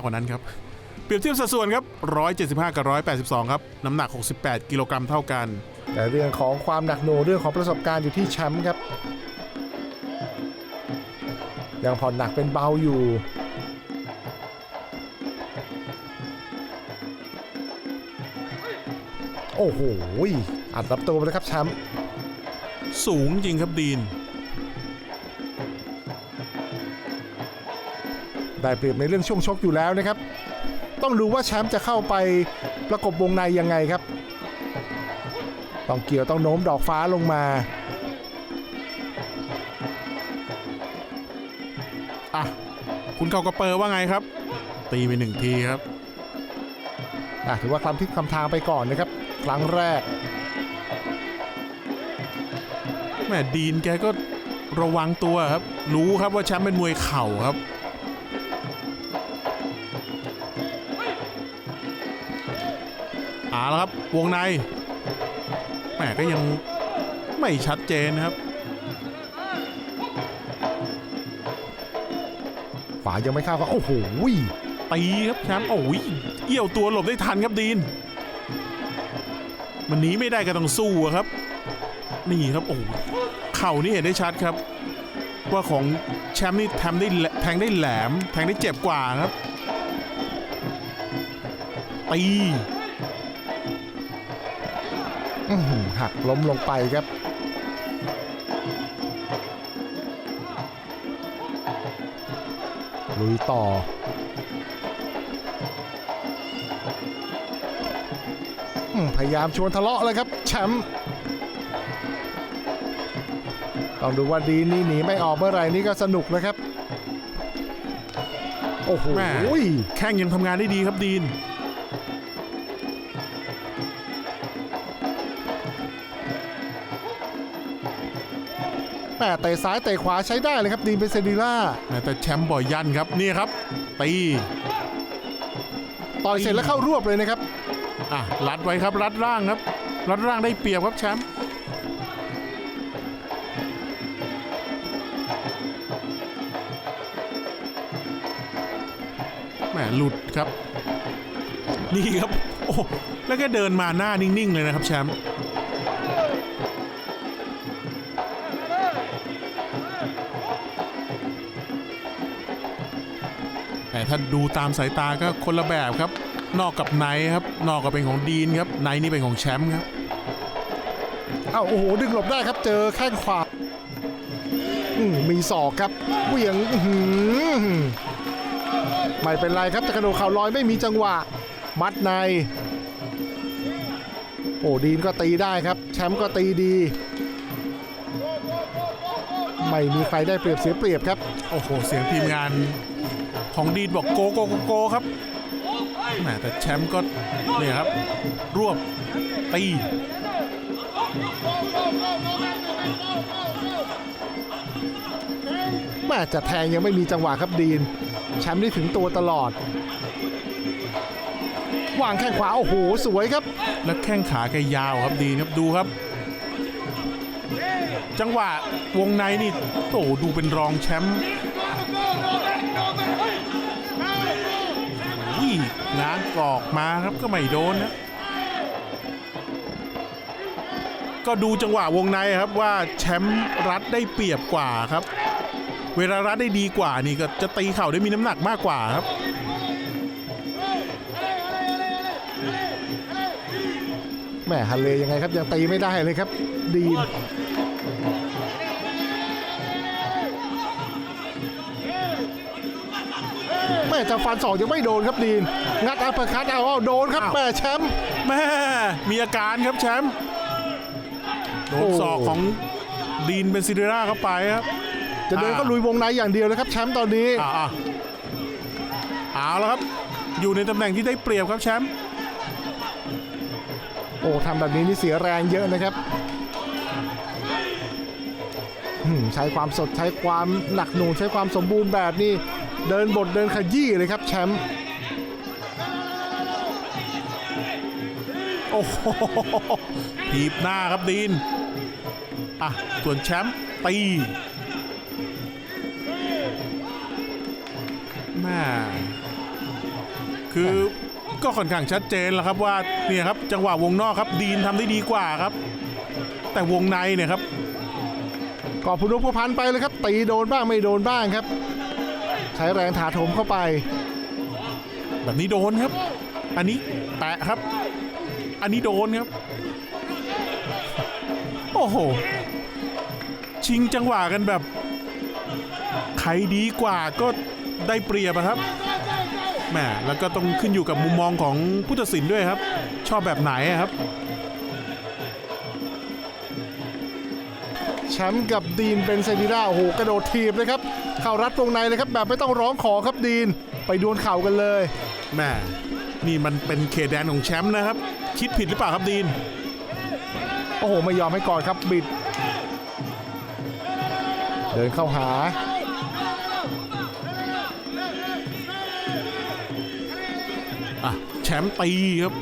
กว่านั้นครับ เปรียบเทียบสัดส่วนครับ 175 กับ 182 ครับ น้ำหนัก 68 กิโลกรัมเท่ากัน แต่เรื่องของความหนักหน่วงเรื่องของประสบการณ์อยู่ที่แชมป์ครับ ยังผ่อนหนักเป็นเบาอยู่โอ้โห อัดรับตัวไปเลยครับแชมป์ สูงจริงครับดีน ได้เปรียบในเรื่องช่วงชกอยู่แล้วนะครับ ต้องดูว่าแชมป์จะเข้าไปประกบวงในยังไงครับ ต้องเกี่ยวต้องโน้มดอกฟ้าลงมาอะคุณเกากระเปอร์ว่าไงครับ ตีไปหนึ่งทีครับอะถือว่าคลำทิศคำทางไปก่อนนะครับ ครั้งแรกแหมดีนแกก็ระวังตัวครับ รู้ครับว่าแชมป์เป็นมวยเข่าครับ เอาละครับ วงในแหมก็ยังไม่ชัดเจนนะครับ ขวายังไม่เข้าก็โอ้โหตีครับแชมป์โอ้ยเอี่ยวตัวหลบได้ทันครับดีน มันหนีไม่ได้ก็ต้องสู้อะครับ นี่ครับโอ้โหเข่านี่เห็นได้ชัดครับ ว่าของแชมป์นี่แทงได้แหลแทงได้แหลม แทงได้เจ็บกว่าครับตีอื้อ หักล้มลงไปครับลุยต่อ พยายามชวนทะเลาะเลยครับแชมป์ต้องดูว่าดีนี่หนีไม่ออกเมื่อไหร่นี่ก็สนุกนะครับ โอ้โหแข้งยังทำงานได้ดีครับดีน แม่เตะซ้ายเตะขวาใช้ได้เลยครับดีนเป็นเซดีล่าแม้แต่แชมป์บ่อยยันครับนี่ครับตีต่อยเสร็จแล้วเข้ารวบเลยนะครับอะรัดไว้ครับรัดร่างครับรัดร่างได้เปรียบครับแชมป์แหมหลุดครับ นี่ครับ โอ้แล้วก็เดินมาหน้านิ่ง ๆ เลยนะครับแชมป์ แต่ถ้าดูตามสายตาก็คนละแบบครับ นอกกับไนท์ครับ นอกก็เป็นของดีนครับไนท์นี่เป็นของแชมป์ครับเอ้าโอ้โหดึงหลบได้ครับเจอแข้งขวาอืมมีศอกครับเหวี่ยงอื้อหือไม่เป็นไรครับแต่กระโดดเข่าลอยไม่มีจังหวะ มัดใน โอ้ดีนก็ตีได้ครับ แชมป์ก็ตีดี ไม่มีใครได้เปรียบเสียเปรียบครับ โอ้โห เสียงทีมงาน ของดีนบอกโกโกโกโกครับแหมแต่แชมป์ก็เนี่ยครับ รวบตีแม่จะแทงยังไม่มีจังหวะครับดีน แชมป์นี่ถึงตัวตลอด วางแข้งขวา โอ้โห สวยครับ แล้วแข้งขาแกยาวครับดีนครับดูครับ จังหวะวงในนี่โอ้โหดูเป็นรองแชมป์ ง้างกรอกมาครับก็ไม่โดนนะก็ดูจังหวะวงในครับว่าแชมป์รัดได้เปรียบกว่าครับ เวลารัดได้ดีกว่านี่ก็จะตีเข่าได้มีน้ำหนักมากกว่าครับแหม่ฮันเลยังไงครับยังตีไม่ได้เลยครับ ดี ม่จะฟันสองยังไม่โดนครับดีน งัดอัปเปอร์คัตเอาเอาโดนครับอ้าว แม่แชมป์ แม่มีอาการครับแชมป์โดนโอ้ ศอกของดีนเป็นซิเดร่าเข้าไปครับ จะเดินอ่าก็ลุยวงในอย่างเดียวเลยครับแชมป์ตอนนี้ อ่าอะเอาแล้วครับ อยู่ในตำแหน่งที่ได้เปรียบครับแชมป์โอ้ทำแบบนี้นี่เสียแรงเยอะนะครับอืมใช้ความสดใช้ความหนักหน่วงใช้ความสมบูรณ์แบบนี้ เดินบทเดินขยี้เลยครับแชมป์โอ้โหถีบหน้าครับดีนอะส่วนแชมป์ตีแม่คือก็ค่อนข้างชัดเจนแล้วครับว่าเนี่ยครับจังหวะวงนอกครับดีนทำได้ดีกว่าครับ แต่วงในเนี่ยครับก่อพุนุพพันธ์ไปเลยครับตีโดนบ้างไม่โดนบ้างครับ ใช้แรงถาโถมเข้าไป แบบนี้โดนครับ อันนี้แปะครับ อันนี้โดนครับ โอ้โห ชิงจังหวะกันแบบ ใครดีกว่าก็ได้เปรียบอะครับแหมแล้วก็ต้องขึ้นอยู่กับมุมมองของผู้ตัดสินด้วยครับ ชอบแบบไหนอะครับแชมป์กับดีนเป็นเซนิด้าโอ้โหกระโดดทีบเลยครับ เข้ารัดวงในเลยครับแบบไม่ต้องร้องขอครับดีน ไปดวลเข่ากันเลยแหม่นี่มันเป็นเขตแดนของแชมป์นะครับ คิดผิดหรือเปล่าครับดีน โอ้โหไม่ยอมให้กอดครับบิด เดินเข้าหา อะ แชมป์ตีครับ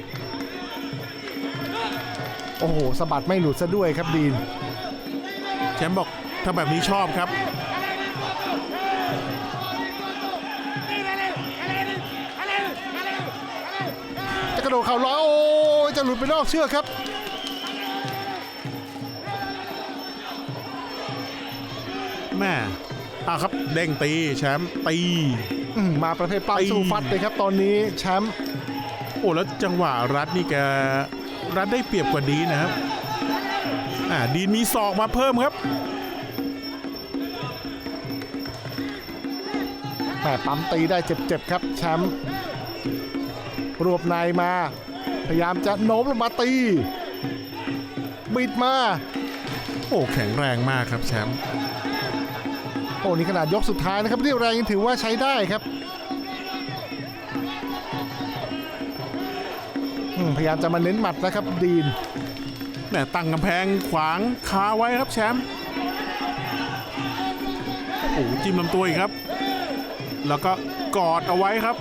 โอ้โหสะบัดไม่หลุดซะด้วยครับดีน แชมป์บอกถ้าแบบนี้ชอบครับ ดดเข่าร้อยโอ้ยจะหลุดไปนอกเชือกครับแม่อะครับเด้งตีแชมป์ตีอืมมาประเภทป้าไอ้สู้ฟัดเลยครับ ตอนนี้แชมป์โอ้แล้วจังหวะรัดนี่แกรัดได้เปรียบกว่าดีนนะครับ อ่าดีนมีศอกมาเพิ่มครับแต่ปั๊มตีได้เจ็บๆครับแชมป์ รวบในมา พยายามจะโน้มลงมาตี บิดมา โอ้แข็งแรงมากครับแชมป์โอ้นี่ขนาดยกสุดท้ายนะครับเรียวแรงยังถือว่าใช้ได้ครับอืมพยายามจะมาเน้นหมัดนะครับดีนแหม่ตั้งกำแพงขวางคาไว้ครับแชมป์โอ้จิ้มลำตัวอีกครับ แล้วก็กอดเอาไว้ครับ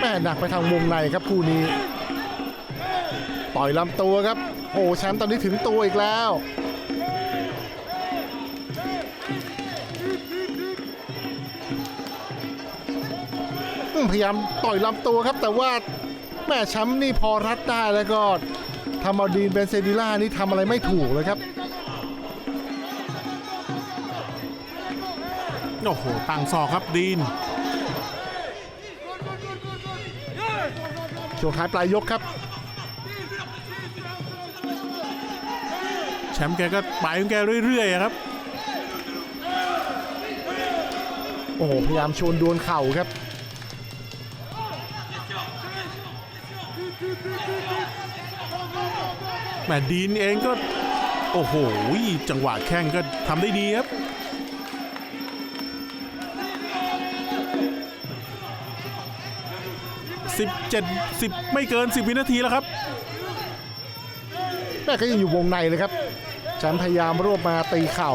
แม่หนักไปทางวงในครับคู่นี้ ต่อยลำตัวครับ โอ้แชมป์ตอนนี้ถึงตัวอีกแล้วพยายามต่อยลำตัวครับ แต่ว่าแม่แชมป์นี่พอรัดได้แล้วก็ทำเอาดีนเบนเซดิล่านี่ทำอะไรไม่ถูกเลยครับโอ้โหตั้งศอกครับดีน ช่วงท้ายปลายยกครับ แชมป์แกก็ไปของแกเรื่อยๆอะครับ โอ้โหพยายามชวนดวลเข่าครับแหมดีนเองก็ โอ้โห จังหวะแข้งก็ทำได้ดีครับ 17 10 ไม่เกิน 10 วินาทีแล้วครับแม่ก็ยังอยู่วงในเลยครับแชมป์พยายามรวบมาตีเข่า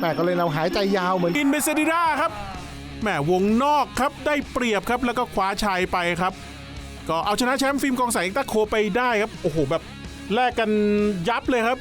แม่ก็เลยเอาหายใจยาวเหมือนกินเบเซดิราครับแหมวงนอกครับได้เปรียบครับแล้วก็คว้าชัยไปครับ ก็เอาชนะแชมป์ฟิล์มกองแสงตะโคไปได้ครับ โอ้โหแบบแลกกันยับเลยครับ